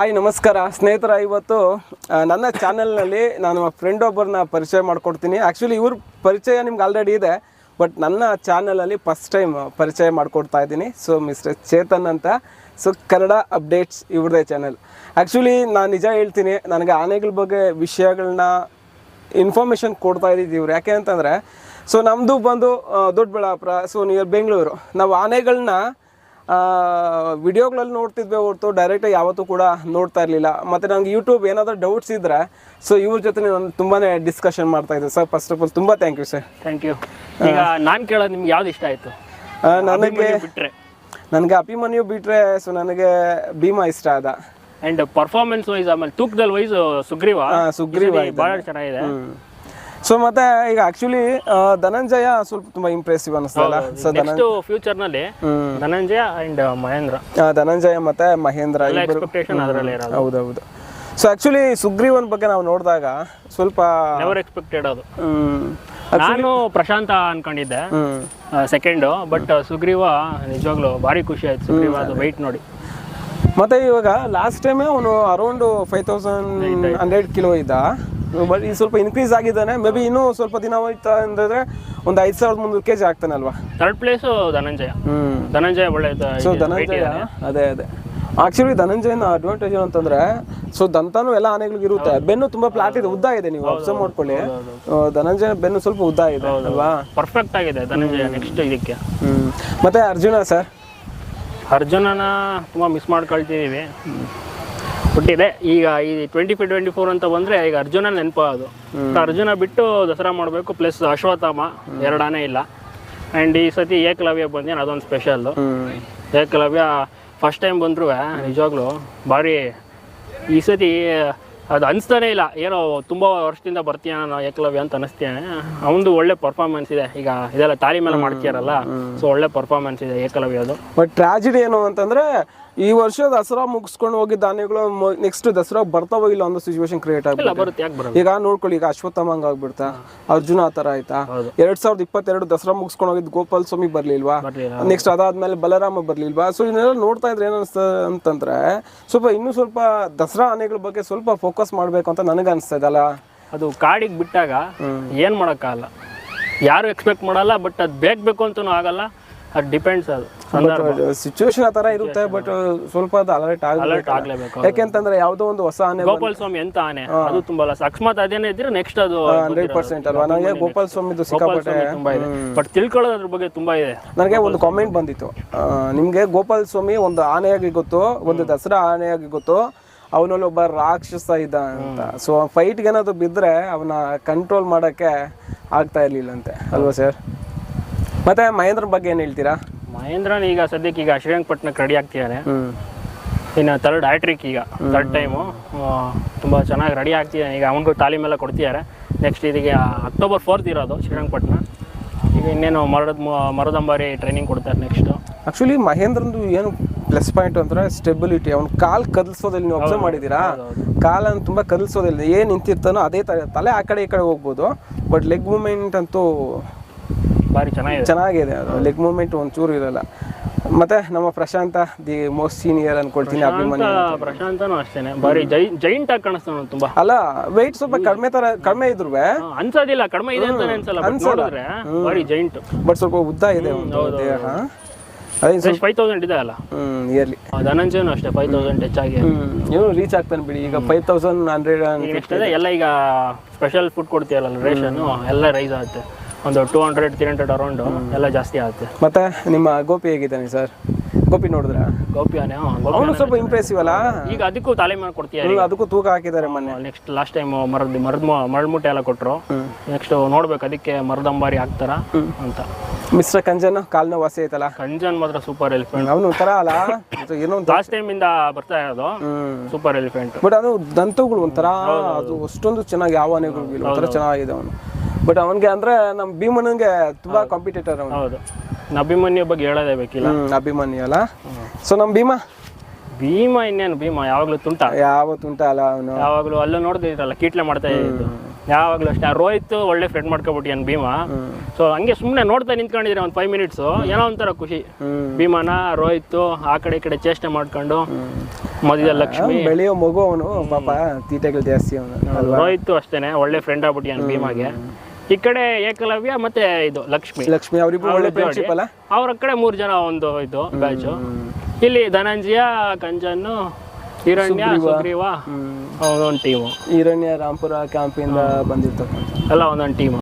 Hi, ನಮಸ್ಕಾರ. ಸ್ನೇಹಿತರ, ಇವತ್ತು ನನ್ನ ಚಾನೆಲ್ನಲ್ಲಿ ನಾನು ಫ್ರೆಂಡ್ ಒಬ್ಬರನ್ನ ಪರಿಚಯ ಮಾಡ್ಕೊಡ್ತೀನಿ. ಆ್ಯಕ್ಚುಲಿ ಇವ್ರ ಪರಿಚಯ ನಿಮ್ಗೆ ಆಲ್ರೆಡಿ ಇದೆ ಬಟ್ ನನ್ನ ಚಾನಲಲ್ಲಿ ಫಸ್ಟ್ ಟೈಮ್ ಪರಿಚಯ ಮಾಡ್ಕೊಡ್ತಾ ಇದ್ದೀನಿ. ಸೊ ಮಿಸ್ಟರ್ ಚೇತನ್ ಅಂತ. ಸೊ ಕನ್ನಡ ಅಪ್ಡೇಟ್ಸ್ ಇವ್ರದೇ ಚಾನಲ್ ಆ್ಯಕ್ಚುಲಿ ನಾನು ನಿಜ ಹೇಳ್ತೀನಿ, ನನಗೆ ಆನೆಗಳ ಬಗ್ಗೆ ವಿಷಯಗಳನ್ನ ಇನ್ಫಾರ್ಮೇಷನ್ ಕೊಡ್ತಾ ಇದ್ದಿದ್ದು ಇವ್ರು. ಯಾಕೆ ಅಂತಂದರೆ ಸೊ ನಮ್ಮದು ಬಂದು ದೊಡ್ಡಬಳ್ಳಾಪುರ ಸೊ ನಿಯರ್ ಬೆಂಗಳೂರು. ನಾವು ಆನೆಗಳನ್ನ ವಿಡಿಯೋಗಳಲ್ಲಿ ನೋಡ್ತಿದ್ವಿ ಹೊರತು ಡೈರೆಕ್ಟಾಗಿ ಯಾವತ್ತೂ ಕೂಡ ನೋಡ್ತಾ ಇರಲಿಲ್ಲ. ಮತ್ತು ನನಗೆ ಯೂಟ್ಯೂಬ್ ಏನಾದರೂ ಡೌಟ್ಸ್ ಇದ್ದರೆ ಸೊ ಇವ್ರ ಜೊತೆ ನಾನು ತುಂಬಾ ಡಿಸ್ಕಷನ್ ಮಾಡ್ತಾ ಇದ್ದೆ. ಸರ್ ಫಸ್ಟ್ ಆಫ್ ಆಲ್ ತುಂಬ thank you sir thank you ಈಗ ನಾನು ಕೇಳೋದು ನಿಮ್ಗೆ ಯಾವ್ದು ಇಷ್ಟ ಆಯ್ತು? ನನಗೆ ಬಿಟ್ಟರೆ ನನಗೆ ಅಭಿಮನ್ಯು ಬಿಟ್ಟರೆ ಸೊ ನನಗೆ ಭೀಮಾ ಇಷ್ಟ ಆದ. ಅಂಡ್ ಪರ್ಫಾರ್ಮೆನ್ಸ್ ವೈಸ್ ಆಮೇಲೆ ತೂಕದಲ್ಲಿ ವೈಸ್ ಸುಗ್ರೀವ ಸುಗ್ರೀವ ಭಾಳ ಚೆನ್ನಾಗಿದೆ. ಸೊ ಮತ್ತೆ ಈಗ ಆಕ್ಚುಲಿ ಧನಂಜಯ ಸ್ವಲ್ಪ ತುಂಬಾ ಇಂಪ್ರೆಸಿವ್ ಅನಿಸ್ತಲ್ಲ ಸೊ ನೆಕ್ಸ್ಟ್ ಫ್ಯೂಚರ್ನಲ್ಲಿ ಧನಂಜಯ ಅಂಡ್ ಮಹೇಂದ್ರ. ಧನಂಜಯ ಮತ್ತೆ ಮಹೇಂದ್ರ ಎಕ್ಸ್ಪೆಕ್ಟೇಷನ್ ಅದರಲ್ಲೇ ಇರೋದು. ಹೌದೌದು. ಸೊ ಆಕ್ಚುಲಿ ಸುಗ್ರೀವನ್ ಬಗ್ಗೆ ನಾವು ನೋಡಿದಾಗ ಸ್ವಲ್ಪ ನೆವರ್ ಎಕ್ಸ್ಪೆಕ್ಟೆಡ್ ಅದು. ನಾನು ಪ್ರಶಾಂತ ಅನ್ಕೊಂಡಿದ್ದೆ. ಸೆಕೆಂಡ್ ಬಟ್ ಸುಗ್ರೀವ ನಿಜವಾಗ್ಲೂ ಭಾರಿ ಖುಷಿ ಆಯ್ತು. ಸುಗ್ರೀವ ಅದು ವೈಟ್ ನೋಡಿ. ಮತ್ತೆ ಇವಾಗ ಲಾಸ್ಟ್ ಟೈಮ್ ಅವನು around five thousand hundred kilo ಇದ್ದ. ಬಟ್ ಸ್ವಲ್ಪ ಇನ್ಕ್ರೀಸ್ ಆಗಿದ್ದಾನೆ. ಮೇ ಬಿ ಇನ್ನೂ ಸ್ವಲ್ಪ ದಿನ ಹೋಯ್ತಾ ಅಂದ್ರೆ ಒಂದು ಐದು ಸಾವಿರದ ಮುನ್ನೂರು ಕೆ ಜಿ ಆಗ್ತಾನಲ್ವಾ ಥರ್ಡ್ ಪ್ಲೇಸು ಧನಂಜಯ. ಹ್ಮ್. ಧನಂಜಯ ಒಳ್ಳೆ ಸೊ ಧನಂಜಯ ಅದೇ ಅದೇ. ಆಕ್ಚುಲಿ ಧನಂಜಯನ ಅಡ್ವಾಂಟೇಜ್ ಅಂತಂದ್ರೆ ಸೊ ದಂತನೂ ಎಲ್ಲ ಆನೆಗಳಿಗೆ ಇರುತ್ತೆ. ಬೆನ್ನು ತುಂಬಾ ಫ್ಲಾಟ್ ಇದೆ ಉದ್ದ ಇದೆ ನೀವು ಅಬ್ಸರ್ವ್ ಮಾಡ್ಕೊಳ್ಳಿ. ಧನಂಜಯ ಬೆನ್ನು ಸ್ವಲ್ಪ ಉದ್ದ ಇದೆ ಅಲ್ವಾ? ಪರ್ಫೆಕ್ಟ್ ಆಗಿದೆ ಧನಂಜಯ ನೆಕ್ಸ್ಟ್ ಇದಕ್ಕೆ. ಹ್ಮ್. ಮತ್ತೆ ಅರ್ಜುನ ಸರ್ ಅರ್ಜುನನ ತುಂಬಾ ಮಿಸ್ ಮಾಡ್ಕೊಳ್ತಿದ್ದೀವಿ ಹುಟ್ಟಿದೆ. ಈಗ ಈ ಟ್ವೆಂಟಿ ಫೈವ್ ಟ್ವೆಂಟಿ ಫೋರ್ ಅಂತ ಬಂದ್ರೆ ಈಗ ಅರ್ಜುನ ನೆನಪು ಅದು. ಅರ್ಜುನ ಬಿಟ್ಟು ದಸರಾ ಮಾಡಬೇಕು ಪ್ಲಸ್ ಅಶ್ವತ್ಥಾಮ ಎರಡನೇ ಇಲ್ಲ. ಅಂಡ್ ಈ ಸತಿ ಏಕಲವ್ಯ ಬಂದೇನು ಅದೊಂದು ಸ್ಪೆಷಲ್ ಏಕಲವ್ಯ ಫಸ್ಟ್ ಟೈಮ್ ಬಂದರೂ ನಿಜವಾಗ್ಲೂ? ಭಾರಿ. ಈ ಸತಿ ಅದು ಅನಿಸ್ತಾನೆ ಇಲ್ಲ. ಏನೋ ತುಂಬ ವರ್ಷದಿಂದ ಬರ್ತೀಯಾ ನಾನು ಏಕಲವ್ಯ ಅಂತ ಅನಿಸ್ತೇನೆ ಅವನದು ಒಳ್ಳೆ ಪರ್ಫಾರ್ಮೆನ್ಸ್ ಇದೆ. ಈಗ ಇದೆಲ್ಲ ತಾಲೀಮೆಲ್ಲ ಮೇಲೆ ಮಾಡ್ತೀಯಾರಲ್ಲ ಸೊ ಒಳ್ಳೆ ಪರ್ಫಾರ್ಮೆನ್ಸ್ ಇದೆ ಏಕಲವ್ಯ ಅದು ಬಟ್ ಟ್ರಾಜಿಡಿ ಏನು ಅಂತಂದ್ರೆ ಈ ವರ್ಷ ದಸರಾ ಮುಗಿಸ್ಕೊಂಡು ಹೋಗಿ ಧಾನ್ಯಗಳು ನೆಕ್ಸ್ಟ್ ದಸರಾ ಬರ್ತಾವ ಇಲ್ಲ ಒಂದು ಸಿಚುವೇಶನ್ ಕ್ರಿಯೇಟ್ ಬರಲ್ಲ? ಈಗ ನೋಡ್ಕೊಳ್ಳಿ ಈಗ ಅಶ್ವತ್ಥಾಮ ಹಂಗ್ ಆಗ್ಬಿಡ್ತಾ ಅರ್ಜುನ ಆತರ ಆಯ್ತಾ. ಎರಡ್ ಸಾವಿರದ ಇಪ್ಪತ್ತೆರಡು ದಸರಾ ಮುಗಿಸ್ಕೊಂಡು ಹೋಗಿದ್ ಗೋಪಾಲ್ ಸ್ವಾಮಿ ಬರ್ಲಿಲ್ವಾ? ನೆಕ್ಸ್ಟ್ ಅದಾದ್ಮೇಲೆ ಬಲರಾಮ ಬರ್ಲಿಲ್ವಾ? ಸೊ ಇದನ್ನೆಲ್ಲ ನೋಡ್ತಾ ಇದ್ರೆ ಏನಿಸ್ತ ಅಂತಂದ್ರೆ ಸ್ವಲ್ಪ ಇನ್ನೂ ಸ್ವಲ್ಪ ದಸರಾ ಆನೆಗಳ ಬಗ್ಗೆ ಸ್ವಲ್ಪ ಫೋಕಸ್ ಮಾಡ್ಬೇಕು ಅಂತ ನನಗೆ ಅನಿಸ್ತಾ ಇದಲ್ಲ ಅದು ಕಾಡಿಗೆ ಬಿಟ್ಟಾಗ ಏನ್ ಮಾಡೋಕ್ಕಾಗಲ್ಲ. ಯಾರು ಎಕ್ಸ್ಪೆಕ್ಟ್ ಮಾಡಲ್ಲ ಬಟ್ ಅದು ಬೇಕು ಬೇಕು ಅಂತಲೂ ಆಗಲ್ಲ. ಅದು ಡಿಪೆಂಡ್ಸ್ ಅದು ಸಿಚುವೇಶನ್ ಆ ತರ ಇರುತ್ತೆ ಬಟ್ ಸ್ವಲ್ಪ ಅದು ಅಲರ್ಟ್ ಅಲರ್ಟ್ ಆಗಬೇಕು ಆಗಲೇಬೇಕು ಯಾಕೆಂತಂದ್ರೆ ಯಾವುದೋ ಒಂದು ಹೊಸ ಆನೆ ಗೋಪಾಲ್ ಸ್ವಾಮಿ ಎಂತ ಆನೆ ಅದು ತುಂಬಾ ಲಾಸ್ ಅಕಸ್ಮಾತ್ ಅದೇನೇ ಇದ್ರೆ ನೆಕ್ಸ್ಟ್ ಅದು ಹಂಡ್ರೆಡ್ ಪರ್ಸೆಂಟ್ ಅಲ್ವಾ? ನನಗೆ ಗೋಪಾಲ್ ಸ್ವಾಮಿದು ಸಿಕ್ಕಾಪಟ್ಟೆ ತುಂಬಾ ಇದೆ. ಬಟ್ ತಿಳ್ಕೊಳ್ಳೋದ್ರ ಬಗ್ಗೆ ತುಂಬಾ ಇದೆ. ನನಗೆ ಒಂದು ಕಾಮೆಂಟ್ ಬಂದಿತ್ತು. ನಿಮ್ಗೆ ಗೋಪಾಲ್ ಸ್ವಾಮಿ ಒಂದು ಆನೆಯಾಗಿ ಗೊತ್ತು ಒಂದು ದಸರಾ ಆನೆಯಾಗಿ ಗೊತ್ತು. ಅವನಲ್ಲಿ ಒಬ್ಬ ರಾಕ್ಷಸ ಇದ್ದ ಅಂತ. ಸೊ ಫೈಟ್ಗೆ ಏನಾದ್ರು ಬಿದ್ದರೆ ಅವನ ಕಂಟ್ರೋಲ್ ಮಾಡೋಕ್ಕೆ ಆಗ್ತಾ ಇರ್ಲಿಲ್ಲಂತೆ ಅಲ್ವಾ ಸರ್ ಮತ್ತೆ ಮಹೇಂದ್ರ ಬಗ್ಗೆ ಏನು ಹೇಳ್ತೀರಾ? ಮಹೇಂದ್ರನ್ ಈಗ ಸದ್ಯಕ್ಕೆ ಈಗ ಶ್ರೀರಂಗಪಟ್ಟಣಕ್ಕೆ ರೆಡಿ ಆಗ್ತಿದ್ದಾರೆ ಇನ್ನು ತರ್ಡ್ ಹ್ಯಾಟ್ರಿಕ್ ಈಗ ತರ್ಡ್ ಟೈಮು ತುಂಬ ಚೆನ್ನಾಗಿ ರೆಡಿ ಆಗ್ತಿದ್ದಾನೆ ಈಗ ಅವನಿಗೂ ತಾಲೀಮೆಲ್ಲ ಕೊಡ್ತಿದ್ದಾರೆ ನೆಕ್ಸ್ಟ್ ಇದೀಗ ಅಕ್ಟೋಬರ್ ಫೋರ್ತ್ ಇರೋದು ಶ್ರೀರಂಗಪಟ್ಟಣ. ಈಗ ಇನ್ನೇನು ಮರದ ಮರದಂಬಾರಿ ಟ್ರೈನಿಂಗ್ ಕೊಡ್ತಾರೆ ನೆಕ್ಸ್ಟು ಆಕ್ಚುಲಿ ಮಹೇಂದ್ರಂದು ಏನು ಪ್ಲಸ್ ಪಾಯಿಂಟ್ ಅಂದ್ರೆ ಸ್ಟೆಬಿಲಿಟಿ ಅವ್ನು ಕಾಲು ಕದಲ್ಸೋದಲ್ಲಿ ನೀವು ಅಬ್ಸರ್ವ್ ಮಾಡಿದ್ದೀರಾ? ಕಾಲನ್ನು ತುಂಬ ಕದಲ್ಸೋದಿಲ್ಲ ಏನು ನಿಂತಿರ್ತಾನೋ ಅದೇ ತಲೆ ಆ ಕಡೆ ಈ ಕಡೆ ಹೋಗ್ಬೋದು. ಬಟ್ ಲೆಗ್ ಮೂಮೆಂಟ್ ಅಂತೂ ಭಾರಿ ಚೆನ್ನಾಗಿದೆ. ಚೆನ್ನಾಗಿದೆ ಲೆಗ್ ಮೂಮೆಂಟ್ ಒಂಚೂರು ಇರಲ್ಲ. ಮತ್ತೆ ನಮ್ಮ ಪ್ರಶಾಂತ ದಿ ಮೋಸ್ಟ್ ಸೀನಿಯರ್ ಅನ್ಕೊಳ್ತೀನಿ ಅಭಿಮಾನಿ ಪ್ರಶಾಂತನು ಅಷ್ಟೇನೆ. ಬಾರಿ ಜೈ ಜೈಂಟ್ ಆಗಿ ಕಾಣಿಸ್ತಾನೆ ತುಂಬಾ. ಅಲ್ಲ ವೆಯ್ಟ್ ಸ್ವಲ್ಪ ಕಡಿಮೆ ತರ ಕಡಿಮೆ ಇದ್ರು ಅನ್ಸೋದಿಲ್ಲ ಕಡಿಮೆ ಇದೆ ಅಂತಾನೆ ಅನ್ಸಲ್ಲ ನೋಡಿದ್ರೆ ಭಾರಿ ಜೈಂಟ್. ಬಟ್ ಸ್ವಲ್ಪ ಉದ್ದ ಇದೆ ಒಂದು ದೇಹ. ಅದೇ ಫೈವ್ ತೌಸಂಡ್ ಇದೆ ಅಲ್ಲ? ಇಯರ್ಲಿ ಧನಂಜಯನು ಅಷ್ಟೇ ಫೈವ್ ತೌಸಂಡ್ ಹೆಚ್ಚಾಗಿ. ಇವನು ರೀಚ್ ಆಗ್ತಾನೆ ಬಿಡಿ. ಈಗ ಫೈವ್ ತೌಸಂಡ್ ಹಂಡ್ರೆಡ್ ಎಲ್ಲ ಈಗ ಸ್ಪೆಷಲ್ ಫುಡ್ ಕೊಡ್ತೀಯಲ್ಲ ರೇಷನ್ ಎಲ್ಲ ರೈಸ್ ಆಗುತ್ತೆ. ಒಂದು two hundred three hundred around ಎಲ್ಲ ಜಾಸ್ತಿ ಆಗುತ್ತೆ. ಮತ್ತೆ ನಿಮ್ಮ ಗೋಪಿ ಹೇಗಿದ್ದಾನೆ ಸರ್ ಗೋಪಿ ನೋಡಿದ್ರ? ಗೋಪಿ ಆನೆ ಹಾ, ಗೋಪಿ ಅವನು ಸ್ವಲ್ಪ ಇಂಪ್ರೆಸಿವ್ ಅಲ್ಲ? ಈಗ ಅದಕ್ಕೂ ತಾಲೆ ಮಾಡಿ ಕೊಡ್ತೀಯ ಹ್ಮ್, ಅದಕ್ಕೂ ತೂಕ ಹಾಕಿದ್ದಾರೆ ಮೊನ್ನೆ. ನೆಕ್ಸ್ಟ್ ಲಾಸ್ಟ್ ಟೈಮ್ ಮರದ ಮರದ ಮರಳ್ಮುಟ್ಟೆ ಎಲ್ಲ ಕೊಟ್ಟರು ನೆಕ್ಸ್ಟ್ ನೋಡ್ಬೇಕು ಅದಕ್ಕೆ ಮರದಂಬಾರಿ ಹಾಕ್ತಾರ ಅಂತ. ಮಿಸ್ಟರ್ ಕಂಜನ್ ಕಾಲ್ನ ವಾಸಿ ಐತಲ್ಲ ಕಂಜನ್ ಮಾತ್ರ ಸೂಪರ್ ಎಲಿಫೆಂಟ್ ಅವನು ಒಂಥರ ಅಲ್ಲ? ಅದು ಏನೋ ಒಂದು ಲಾಸ್ಟ್ ಟೈಮ್ ಇಂದ ಬರ್ತಾ ಇರೋದು ಹ್ಮ್. ಸೂಪರ್ ಎಲಿಫೆಂಟ್ ಬಟ್ ಅದು ದಂತಗಳು ಒಂಥರ ಅದು ಅಷ್ಟೊಂದು ಚೆನ್ನಾಗಿ ಯಾವ ಆನೆಗಳು ಇಲ್ಲ ಒಂಥರ ಚೆನ್ನಾಗಿದೆ ಅವನು. ಬಟ್ ಅವನಿಗೆ ಅಂದ್ರೆ ನಮ್ಮ ಭೀಮನ್ಗೆ ತುಂಬಾ ಕಾಂಪಿಟೇಟರ್ ಅವನು. ಹೌದು. ಅಭಿಮನ್ಯು ಬಗ್ಗೆ ಹೇಳದೇ ಬೇಕಿಲ್ಲ. ಅಭಿಮನ್ಯು ಅಭಿಮಾನಿ ಅಲ್ಲ. ಸೊ ನಮ್ಮ ಭೀಮ? ಭೀಮ ಇನ್ನೇನು? ಭೀಮ ಯಾವಾಗ್ಲೂ ತುಂಟ. ಯಾವ ತುಂಟ ಅಲ್ಲ ಅವನು. ಯಾವಾಗ್ಲೂ ಅಲ್ಲೂ ನೋಡ್ತಿದ್ರಲ್ಲ ಕೀಟ್ಲೆ ಮಾಡ್ತಾ ಇದ್ದು. ಯಾವಾಗ್ಲೂ ಅಷ್ಟೇ. ರೋಹಿತ್ ಒಳ್ಳೆ ಫ್ರೆಂಡ್ ಮಾಡ್ಕೊಬಿಟ್ಟಿಯಾನ ಭೀಮಾ. ಸೊ ಹಂಗೆ ಸುಮ್ಮನೆ ನೋಡ್ತಾ ನಿಂತ್ಕೊಂಡಿದ್ರೆ ಒಂದು ಫೈವ್ ಮಿನಿಟ್ಸ್ ಏನೋ ಒಂಥರ ಖುಷಿ. ಭೀಮಾನ ರೋಹಿತ್ ಆ ಕಡೆ ಈ ಕಡೆ ಚೇಷ್ಟೆ ಮಾಡ್ಕೊಂಡು ಮದುವೆ ಲಕ್ಷ್ಮಿ. ಬೆಳೆಯೋ ಮಗು ಅವನು. ಪಾಪ ತೀಟೆಗಳು ಜಾಸ್ತಿ ಅವನು. ರೋಹಿತ್ ಅಷ್ಟೇನೆ ಒಳ್ಳೆ ಫ್ರೆಂಡ್ ಆಗ್ಬಿಟ್ಟಿಯಾನ ಭೀಮಾಗೆ. ಈ ಕಡೆ ಏಕಲವ್ಯ ಮತ್ತೆ ಇದು ಲಕ್ಷ್ಮಿ. ಲಕ್ಷ್ಮಿ ಅವರಿಬ್ರು ಒಳ್ಳೆ ಫ್ರೆಂಡ್ಶಿಪ್ ಅಲ್ಲ? ಅವ್ರ ಕಡೆ ಮೂರು ಜನ ಒಂದು ಇದು ಬ್ಯಾಚು ಇಲ್ಲಿ ಧನಂಜಯ ಕಂಜನ್ನು ಹಿರಣ್ಯ ಸುಗ್ರೀವ. ಒಂದೊಂದು ಟೀಮು ಹಿರಣ್ಯ ರಾಂಪುರ ಕ್ಯಾಂಪಿಂದ ಬಂದಿರ್ತಕ್ಕಂಥ. ಎಲ್ಲ ಒಂದೊಂದು ಟೀಮು